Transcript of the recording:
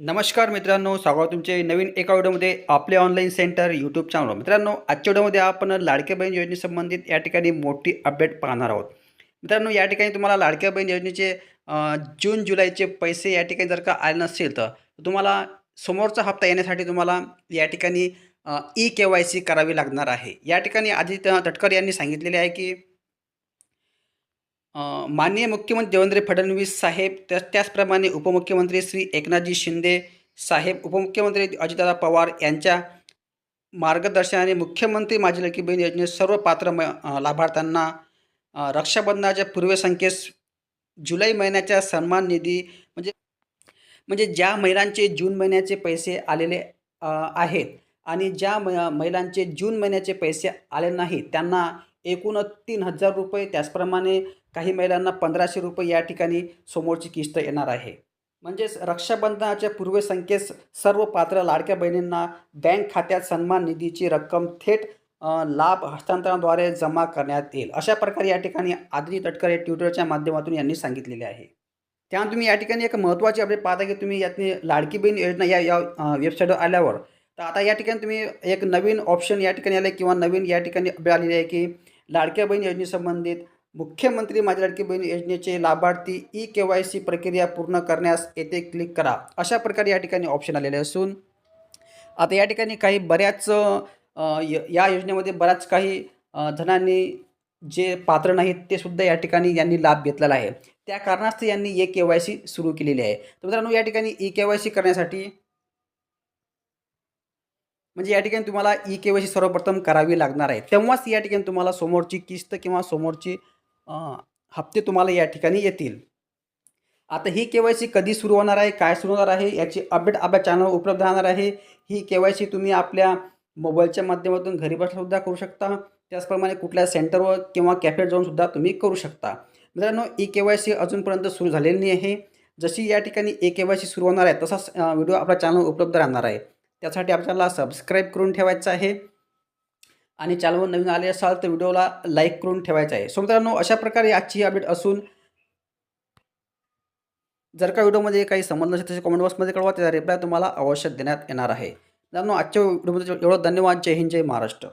नमस्कार मित्रांनो स्वागत तुमचे नवीन एका व्हिडिओमध्ये आपले ऑनलाईन सेंटर यूट्यूब चॅनल मित्रांनो आजच्या व्हिडिओमध्ये आपण लाडक्या बहीण योजनेसंबंधित या ठिकाणी मोठी अपडेट पाहणार आहोत. मित्रांनो या ठिकाणी तुम्हाला लाडक्या बहीण योजनेचे जून जुलैचे पैसे या ठिकाणी जर का आले नसतील तर तुम्हाला समोरचा हप्ता येण्यासाठी तुम्हाला या ठिकाणी ई के वाय सी करावी लागणार आहे. या ठिकाणी आदित्य तटकर यांनी सांगितलेले आहे की माननीय मुख्यमंत्री देवेंद्र फडणवीस साहेब त्या त्याचप्रमाणे उपमुख्यमंत्री श्री एकनाथजी शिंदे साहेब उपमुख्यमंत्री अजितदादा पवार यांच्या मार्गदर्शनाने मुख्यमंत्री माझी लकी बहीण योजनेत सर्व पात्र म लाभार्थ्यांना रक्षाबंधनाच्या पूर्वसंख्येस जुलै महिन्याच्या सन्मान निधी म्हणजे म्हणजे ज्या महिलांचे जून महिन्याचे पैसे आलेले आहेत आणि ज्या म महिलांचे जून महिन्याचे पैसे आले नाहीत त्यांना एकूण तीन हजार रुपये त्याचप्रमाणे काही महिलांना पंधराशे रुपये या ठिकाणी समोरची किस्त येणार आहे. म्हणजेच रक्षाबंधनाच्या पूर्वसंख्येस सर्व पात्र लाडक्या बहिणींना बँक खात्यात सन्मान निधीची रक्कम थेट लाभ हस्तांतरणाद्वारे जमा करण्यात येईल. अशा प्रकारे या ठिकाणी आदिती तटकर हे ट्विटरच्या माध्यमातून यांनी सांगितलेले आहे. त्यानंतर तुम्ही या ठिकाणी एक महत्त्वाची अपडेट पाहता की तुम्ही यातनी लाडकी बहीण योजना या या वेबसाईटवर आल्यावर तर आता या ठिकाणी तुम्ही एक नवीन ऑप्शन या ठिकाणी आले किंवा नवीन या ठिकाणी अपडेट आलेली आहे की लाडक्या बहीण योजनेसंबंधित मुख्यमंत्री माझी लाडकी बहीण योजनेचे लाभार्थी ई के वाय सी प्रक्रिया पूर्ण करण्यास येथे क्लिक करा. अशा प्रकारे या ठिकाणी ऑप्शन आलेले असून आता या ठिकाणी काही बऱ्याच य- या योजनेमध्ये बऱ्याच काही जणांनी जे पात्र नाहीत ते सुद्धा या ठिकाणी यांनी लाभ घेतलेला आहे. त्या कारणास्तव यांनी ए के वाय सी सुरू केलेली आहे. तर मित्रांनो या ठिकाणी ई के वाय सी करण्यासाठी म्हणजे या ठिकाणी तुम्हाला ई के वाय सी सर्वप्रथम करावी लागणार आहे. तेव्हाच या ठिकाणी तुम्हाला समोरची किस्त किंवा समोरची हप्ते तुम्हाला या ठिकाणी येतील. आता ही के वाय सी कधी सुरू होणार आहे काय सुरू होणार आहे याची अपडेट आपल्या चॅनलवर उपलब्ध राहणार आहे. ही के वाय सी तुम्ही आपल्या मोबाईलच्या माध्यमातून घरी बसल्यासुद्धा करू शकता. त्याचप्रमाणे कुठल्या सेंटरवर किंवा कॅफेत जाऊनसुद्धा तुम्ही करू शकता. मित्रांनो ई के वाय सी अजूनपर्यंत सुरू झालेली नाही आहे. जशी या ठिकाणी ए के वाय सी सुरू होणार आहे तसाच व्हिडिओ आपल्या चॅनलवर उपलब्ध राहणार आहे. त्यासाठी आपल्याला सबस्क्राईब करून ठेवायचं आहे. आणि चॅनलवर नवीन आले असाल तर व्हिडिओला लाईक करून ठेवायचं आहे. सो मित्रांनो अशा प्रकारे आजची अपडेट असून जर का व्हिडिओमध्ये काही संबंध नसेल तसे कमेंट बॉक्समध्ये कळवा. त्याचा रिप्लाय तुम्हाला आवश्यक देण्यात येणार आहे. मित्रांनो आजच्या व्हिडिओमध्ये एवढं धन्यवाद. जय हिंद जय महाराष्ट्र.